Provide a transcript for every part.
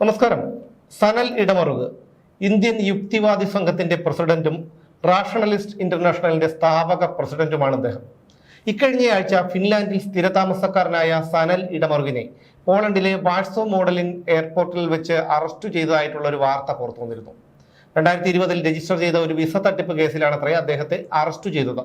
നമസ്കാരം. സനൽ ഇടമറുക് ഇന്ത്യൻ യുക്തിവാദി സംഘത്തിന്റെ പ്രസിഡന്റും റാഷണലിസ്റ്റ് ഇന്റർനാഷണലിന്റെ സ്ഥാപക പ്രസിഡന്റുമാണ് അദ്ദേഹം. ഇക്കഴിഞ്ഞയാഴ്ച ഫിൻലാൻഡിൽ സ്ഥിരതാമസക്കാരനായ സനൽ ഇടമറുകിനെ പോളണ്ടിലെ വാഴ്സോ മോഡലിംഗ് എയർപോർട്ടിൽ വെച്ച് അറസ്റ്റ് ചെയ്തതായിട്ടുള്ള ഒരു വാർത്ത പുറത്തു വന്നിരുന്നു രണ്ടായിരത്തി ഇരുപതിൽ രജിസ്റ്റർ ചെയ്ത ഒരു വിസ തട്ടിപ്പ് കേസിലാണ് അത്രയും അദ്ദേഹത്തെ അറസ്റ്റ് ചെയ്തത്.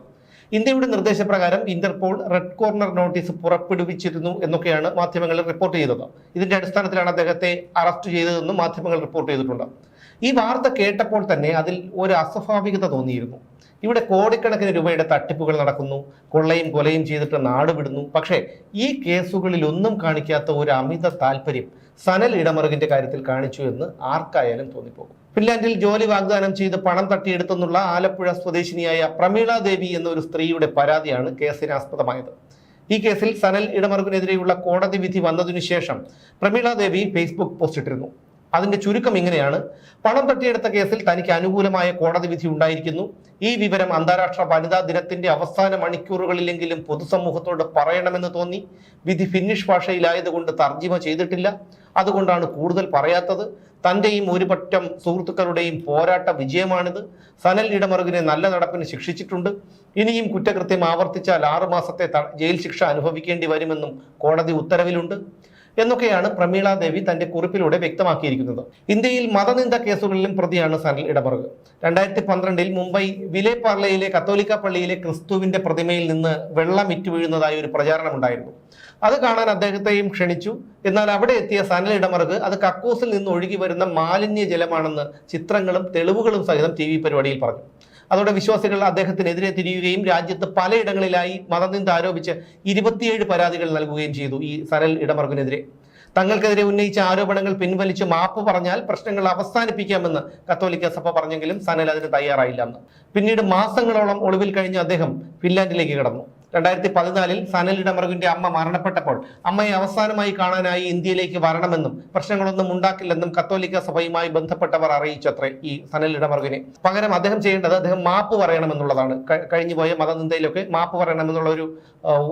ഇന്ത്യയുടെ നിർദ്ദേശപ്രകാരം ഇന്റർപോൾ റെഡ് കോർണർ നോട്ടീസ് പുറപ്പെടുവിച്ചിരുന്നു എന്നൊക്കെയാണ് മാധ്യമങ്ങൾ റിപ്പോർട്ട് ചെയ്തത് ഇതിന്റെ അടിസ്ഥാനത്തിലാണ് അദ്ദേഹത്തെ അറസ്റ്റ് ചെയ്തതെന്നും മാധ്യമങ്ങൾ റിപ്പോർട്ട് ചെയ്തിട്ടുണ്ട്. ഈ വാർത്ത കേട്ടപ്പോൾ തന്നെ അതിൽ ഒരു അസ്വാഭാവികത തോന്നിയിരുന്നു. ഇവിടെ കോടിക്കണക്കിന് രൂപയുടെ തട്ടിപ്പുകൾ നടക്കുന്നു കൊള്ളയും കൊലയും ചെയ്തിട്ട് നാട് വിടുന്നു. പക്ഷേ ഈ കേസുകളിൽ ഒന്നും കാണിക്കാത്ത ഒരു അമിത താല്പര്യം സനൽ ഇടമറുകിന്റെ കാര്യത്തിൽ കാണിച്ചു എന്ന് ആർക്കായാലും തോന്നിപ്പോകും. ഫിൻലാൻഡിൽ ജോലി വാഗ്ദാനം ചെയ്ത് പണം തട്ടിയെടുത്തെന്നുള്ള ആലപ്പുഴ സ്വദേശിനിയായ പ്രമീള ദേവി എന്ന ഒരു സ്ത്രീയുടെ പരാതിയാണ് കേസിനാസ്പദമായത്. ഈ കേസിൽ സനൽ ഇടമറുകിനെതിരെയുള്ള കോടതി വിധി വന്നതിനു ശേഷം പ്രമീള ദേവി ഫേസ്ബുക്ക് പോസ്റ്റ് ഇട്ടിരുന്നു അതിന്റെ ചുരുക്കം ഇങ്ങനെയാണ്. പണം തട്ടിയെടുത്ത കേസിൽ തനിക്ക് അനുകൂലമായ കോടതി വിധി ഉണ്ടായിരിക്കുന്നു. ഈ വിവരം അന്താരാഷ്ട്ര വനിതാ ദിനത്തിന്റെ അവസാന മണിക്കൂറുകളിലെങ്കിലും പൊതുസമൂഹത്തോട് പറയണമെന്ന് തോന്നി. വിധി ഫിന്നിഷ് ഭാഷയിലായതുകൊണ്ട് തർജിമ ചെയ്തിട്ടില്ല. അതുകൊണ്ടാണ് കൂടുതൽ പറയാത്തത്. തന്റെയും ഒരുപറ്റം സുഹൃത്തുക്കളുടെയും പോരാട്ട വിജയമാണിത്. സനൽ ഇടമറുകിനെ നല്ല നടപ്പിന് ശിക്ഷിച്ചിട്ടുണ്ട്. ഇനിയും കുറ്റകൃത്യം ആവർത്തിച്ചാൽ ആറുമാസത്തെ ജയിൽ ശിക്ഷ അനുഭവിക്കേണ്ടി വരുമെന്നും കോടതി ഉത്തരവിലുണ്ട്. എന്നൊക്കെയാണ് പ്രമീള ദേവി തന്റെ കുറിപ്പിലൂടെ വ്യക്തമാക്കിയിരിക്കുന്നത്. ഇന്ത്യയിൽ മതനിന്ദ കേസുകളിലും പ്രതിയാണ് സനൽ ഇടമറുക് രണ്ടായിരത്തി പന്ത്രണ്ടിൽ മുംബൈ വിലേപാർലയിലെ കത്തോലിക്ക പള്ളിയിലെ ക്രിസ്തുവിന്റെ പ്രതിമയിൽ നിന്ന് വെള്ളം ഇറ്റു വീഴുന്നതായി ഒരു പ്രചാരണമുണ്ടായിരുന്നു. അത് കാണാൻ അദ്ദേഹത്തെയും ക്ഷണിച്ചു. എന്നാൽ അവിടെ എത്തിയ സനൽ ഇടമറുക് അത് കക്കൂസിൽ നിന്ന് ഒഴുകി വരുന്ന മാലിന്യ ജലമാണെന്ന് ചിത്രങ്ങളും തെളിവുകളും സഹിതം ടി പരിപാടിയിൽ പറഞ്ഞു. അതോടെ വിശ്വാസികൾ അദ്ദേഹത്തിനെതിരെ തിരിയുകയും രാജ്യത്ത് പലയിടങ്ങളിലായി മതനിന്ദ ആരോപിച്ച് ഇരുപത്തിയേഴ് പരാതികൾ നൽകുകയും ചെയ്തു ഈ സരൽ ഇടമറുകിനെതിരെ തങ്ങൾക്കെതിരെ ഉന്നയിച്ച ആരോപണങ്ങൾ പിൻവലിച്ച് മാപ്പ് പറഞ്ഞാൽ പ്രശ്നങ്ങൾ അവസാനിപ്പിക്കാമെന്ന് കത്തോലിക്ക സഭ പറഞ്ഞെങ്കിലും സനൽ അതിന് തയ്യാറായില്ലന്ന് പിന്നീട് മാസങ്ങളോളം ഒളിവിൽ കഴിഞ്ഞ അദ്ദേഹം ഫിൻലാൻഡിലേക്ക് കടന്നു. രണ്ടായിരത്തി പതിനാലിൽ സനൽ ഇടമറുകിന്റെ അമ്മ മരണപ്പെട്ടപ്പോൾ അമ്മയെ അവസാനമായി കാണാനായി ഇന്ത്യയിലേക്ക് വരണമെന്നും പ്രശ്നങ്ങളൊന്നും ഉണ്ടാക്കില്ലെന്നും കത്തോലിക്ക സഭയുമായി ബന്ധപ്പെട്ടവർ അറിയിച്ചത്രേ ഈ സനൽ ഇടമറുകിനെ പകരം അദ്ദേഹം ചെയ്യേണ്ടത് അദ്ദേഹം മാപ്പ് പറയണമെന്നുള്ളതാണ്. കഴിഞ്ഞുപോയ മതനിന്ദയിലൊക്കെ മാപ്പ് പറയണമെന്നുള്ള ഒരു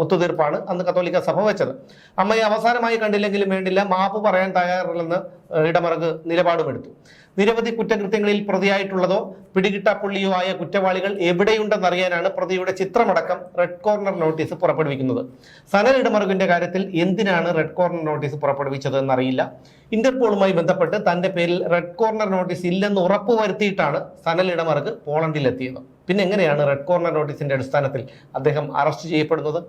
ഒത്തുതീർപ്പാണ് അന്ന് കത്തോലിക്ക സഭ വെച്ചത്. അമ്മയെ അവസാനമായി കണ്ടില്ലെങ്കിലും വേണ്ടില്ല മാപ്പ് പറയാൻ തയ്യാറില്ലെന്ന് ഇടമറുക് നിലപാടുമെടുത്തു. നിരവധി കുറ്റകൃത്യങ്ങളിൽ പ്രതിയായിട്ടുള്ളതോ പിടികിട്ടാപ്പുള്ളിയോ ആയ കുറ്റവാളികൾ എവിടെയുണ്ടെന്നറിയാനാണ് പ്രതിയുടെ ചിത്രമടക്കം റെഡ് കോർണർ നോട്ടീസ് പുറപ്പെടുവിക്കുന്നത്. സനൽ ഇടമറുകിന്റെ കാര്യത്തിൽ എന്തിനാണ് റെഡ് കോർണർ നോട്ടീസ് പുറപ്പെടുവിച്ചത് എന്നറിയില്ല ഇന്റർപോളുമായി ബന്ധപ്പെട്ട് തന്റെ പേരിൽ റെഡ് കോർണർ നോട്ടീസ് ഇല്ലെന്ന് ഉറപ്പുവരുത്തിയിട്ടാണ് സനൽ ഇടമറുക് പോളണ്ടിലെത്തിയത്. പിന്നെ എങ്ങനെയാണ് റെഡ് കോർണർ നോട്ടീസിന്റെ അടിസ്ഥാനത്തിൽ അദ്ദേഹം അറസ്റ്റ് ചെയ്യപ്പെടുന്നത്?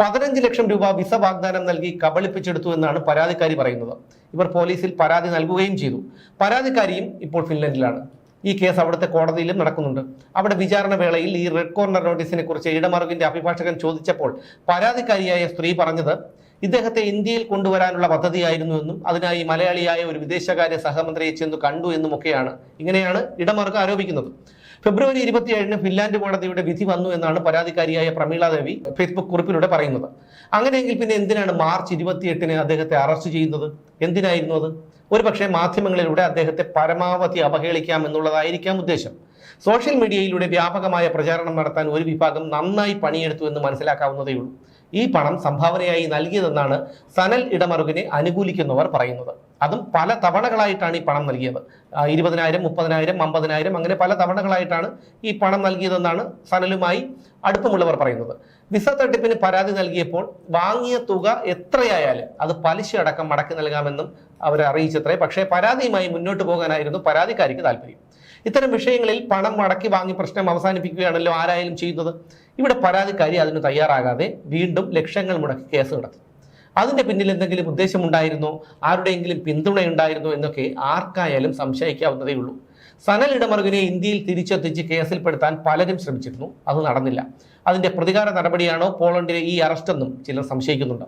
പതിനഞ്ച് ലക്ഷം രൂപ വിസ വാഗ്ദാനം നൽകി കബളിപ്പിച്ചെടുത്തു എന്നാണ് പരാതിക്കാരി പറയുന്നത്. ഇവർ പോലീസിൽ പരാതി നൽകുകയും ചെയ്തു. പരാതിക്കാരിയും ഇപ്പോൾ ഫിൻലൻഡിലാണ്. ഈ കേസ് അവിടുത്തെ കോടതിയിലും നടക്കുന്നുണ്ട്. അവിടെ വിചാരണ വേളയിൽ ഈ റെഡ് കോർണർ നോട്ടീസിനെ കുറിച്ച് ഇടമറുകിന്റെ അഭിഭാഷകൻ ചോദിച്ചപ്പോൾ പരാതിക്കാരിയായ സ്ത്രീ പറഞ്ഞത് ഇദ്ദേഹത്തെ ഇന്ത്യയിൽ കൊണ്ടുവരാനുള്ള പദ്ധതിയായിരുന്നുവെന്നും അതിനായി മലയാളിയായ ഒരു വിദേശകാര്യ സഹമന്ത്രിയെ ചെന്ന് കണ്ടു എന്നുമൊക്കെയാണ്. ഇങ്ങനെയാണ് ഇടമറുക ആരോപിക്കുന്നത്. ഫെബ്രുവരി ഇരുപത്തിയേഴിന് ഫിൻലാൻഡ് കോടതിയുടെ വിധി വന്നു എന്നാണ് പരാതിക്കാരിയായ പ്രമീള ദേവി ഫേസ്ബുക്ക് കുറിപ്പിലൂടെ പറയുന്നത്. അങ്ങനെയെങ്കിൽ പിന്നെ എന്തിനാണ് മാർച്ച് ഇരുപത്തിയെട്ടിന് അദ്ദേഹത്തെ അറസ്റ്റ് ചെയ്യുന്നത്? എന്തിനായിരുന്നു അത്? ഒരുപക്ഷെ മാധ്യമങ്ങളിലൂടെ അദ്ദേഹത്തെ പരമാവധി അവഹേളിക്കാം എന്നുള്ളതായിരിക്കാം ഉദ്ദേശം. സോഷ്യൽ മീഡിയയിലൂടെ വ്യാപകമായ പ്രചാരണം നടത്താൻ ഒരു വിഭാഗം നന്നായി പണിയെടുത്തു എന്ന് മനസ്സിലാക്കാവുന്നതേയുള്ളൂ ഈ പണം സംഭാവനയായി നൽകിയതെന്നാണ് സനൽ ഇടമറുകിനെ അനുകൂലിക്കുന്നവർ പറയുന്നത്. അതും പല തവണകളായിട്ടാണ് ഈ പണം നൽകിയത്. ഇരുപതിനായിരം മുപ്പതിനായിരം അമ്പതിനായിരം അങ്ങനെ പല തവണകളായിട്ടാണ് ഈ പണം നൽകിയതെന്നാണ് സനലുമായി അടുപ്പമുള്ളവർ പറയുന്നത്. വിസ തട്ടിപ്പിന് പരാതി നൽകിയപ്പോൾ വാങ്ങിയ തുക എത്രയായാലും അത് പലിശ അടക്കം മടക്കി നൽകാമെന്നും അവർ അറിയിച്ചത്രേ. പക്ഷേ പരാതിയുമായി മുന്നോട്ട് പോകാനായിരുന്നു പരാതിക്കാരിക്ക് താല്പര്യം. ഇത്തരം വിഷയങ്ങളിൽ പണം മടക്കി വാങ്ങി പ്രശ്നം അവസാനിപ്പിക്കുകയാണല്ലോ ആരായാലും ചെയ്യുന്നത്. ഇവിടെ പരാതിക്കാരി അതിന് തയ്യാറാകാതെ വീണ്ടും ലക്ഷങ്ങൾ മുടക്കി കേസ് നടത്തി അതിന്റെ പിന്നിൽ എന്തെങ്കിലും ഉദ്ദേശമുണ്ടായിരുന്നോ? ആരുടെയെങ്കിലും പിന്തുണയുണ്ടായിരുന്നോ എന്നൊക്കെ ആർക്കായാലും സംശയിക്കാവുന്നതേ ഉള്ളൂ. സനൽ ഇടമറുകിനെ ഇന്ത്യയിൽ തിരിച്ചെത്തിച്ച് കേസിൽപ്പെടുത്താൻ പലരും ശ്രമിച്ചിരുന്നു. അത് നടന്നില്ല. അതിന്റെ പ്രതികാര നടപടിയാണോ പോളണ്ടിലെ ഈ അറസ്റ്റെന്നും ചിലർ സംശയിക്കുന്നുണ്ട്.